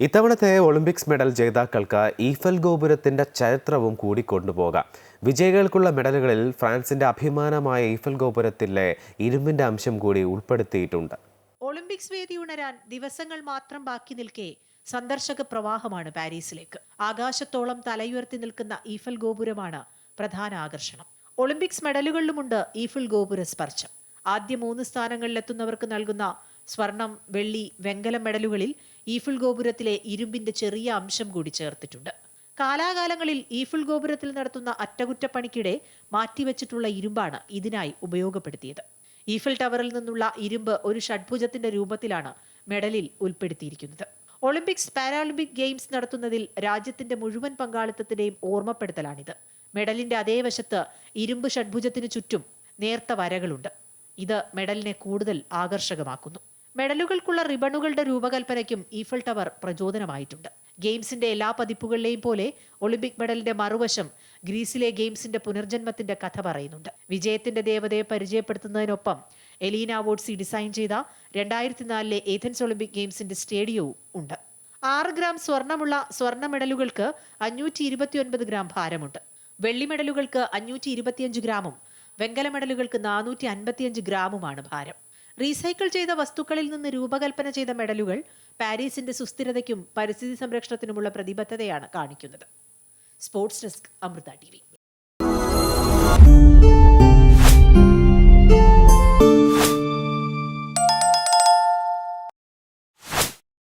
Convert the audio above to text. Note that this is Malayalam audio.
ഇത്തവണത്തെ ഒളിമ്പിക്സ് മെഡൽ ജേതാക്കൾക്ക് ഈഫൽ ഗോപുരത്തിന്റെ ചരിത്രവും കൂടി കൊണ്ടുപോകാം. വിജയികൾക്കുള്ള മെഡലുകളിൽ ഫ്രാൻസിന്റെ അഭിമാനമായ ഈഫൽ ഗോപുരത്തിലെ ഇരുമ്പിന്റെ അംശം കൂടി ഉൾപ്പെടുത്തിയിട്ടുണ്ട്. ഒളിമ്പിക്സ് വേദി ഉണരാൻ ദിവസങ്ങൾ മാത്രം ബാക്കി നിൽക്കെ സന്ദർശക പ്രവാഹമാണ് പാരീസിലേക്ക്. ആകാശത്തോളം തലയുയർത്തി നിൽക്കുന്ന ഈഫൽ ഗോപുരമാണ് പ്രധാന ആകർഷണം. ഒളിമ്പിക്സ് മെഡലുകളിലുമുണ്ട് ഈഫൽ ഗോപുര സ്പർശം. ആദ്യ മൂന്ന് സ്ഥാനങ്ങളിലെത്തുന്നവർക്ക് നൽകുന്ന സ്വർണം വെള്ളി വെങ്കല മെഡലുകളിൽ ഈഫിൾ ഗോപുരത്തിലെ ഇരുമ്പിന്റെ ചെറിയ അംശം കൂടി ചേർത്തിട്ടുണ്ട്. കാലാകാലങ്ങളിൽ ഈഫിൾ ഗോപുരത്തിൽ നടത്തുന്ന അറ്റകുറ്റപ്പണിക്കിടെ മാറ്റിവെച്ചിട്ടുള്ള ഇരുമ്പാണ് ഇതിനായി ഉപയോഗപ്പെടുത്തിയത്. ഈഫിൽ ടവറിൽ നിന്നുള്ള ഇരുമ്പ് ഒരു ഷഡ്ഭുജത്തിന്റെ രൂപത്തിലാണ് മെഡലിൽ ഉൾപ്പെടുത്തിയിരിക്കുന്നത്. ഒളിമ്പിക്സ് പാരാളിമ്പിക് ഗെയിംസ് നടത്തുന്നതിൽ രാജ്യത്തിന്റെ മുഴുവൻ പങ്കാളിത്തത്തിന്റെയും ഓർമ്മപ്പെടുത്തലാണിത്. മെഡലിന്റെ അതേ വശത്ത് ഇരുമ്പ് ഷഡ്ഭുജത്തിന് ചുറ്റും നേർത്ത വരകളുണ്ട്. ഇത് മെഡലിനെ കൂടുതൽ ആകർഷകമാക്കുന്നു. മെഡലുകൾക്കുള്ള റിബണുകളുടെ രൂപകൽപ്പനയ്ക്കും ഈഫൽ ടവർ പ്രചോദനമായിട്ടുണ്ട്. ഗെയിംസിന്റെ എല്ലാ പതിപ്പുകളിലെയും പോലെ ഒളിമ്പിക് മെഡലിന്റെ മറുവശം ഗ്രീസിലെ ഗെയിംസിന്റെ പുനർജന്മത്തിന്റെ കഥ പറയുന്നുണ്ട്. വിജയത്തിന്റെ ദേവതയെ പരിചയപ്പെടുത്തുന്നതിനൊപ്പം എലീന അവോർഡ്സി ഡിസൈൻ ചെയ്ത രണ്ടായിരത്തി നാലിലെ ഏഥൻസ് ഒളിമ്പിക് ഗെയിംസിന്റെ സ്റ്റേഡിയവും ഉണ്ട്. ആറ് ഗ്രാം സ്വർണമുള്ള സ്വർണ മെഡലുകൾക്ക് അഞ്ഞൂറ്റി ഇരുപത്തിയൊൻപത് ഗ്രാം ഭാരമുണ്ട്. വെള്ളി മെഡലുകൾക്ക് അഞ്ഞൂറ്റി ഇരുപത്തിയഞ്ച് ഗ്രാമും വെങ്കല മെഡലുകൾക്ക് നാനൂറ്റി അൻപത്തിയഞ്ച് ഗ്രാമുമാണ് ഭാരം. റീസൈക്കിൾ ചെയ്ത വസ്തുക്കളിൽ നിന്ന് രൂപകൽപ്പന ചെയ്ത മെഡലുകൾ പാരീസിന്റെ സുസ്ഥിരതയ്ക്കും പരിസ്ഥിതി സംരക്ഷണത്തിനുമുള്ള പ്രതിബദ്ധതയാണ് കാണിക്കുന്നത്. Sports desk Amrita T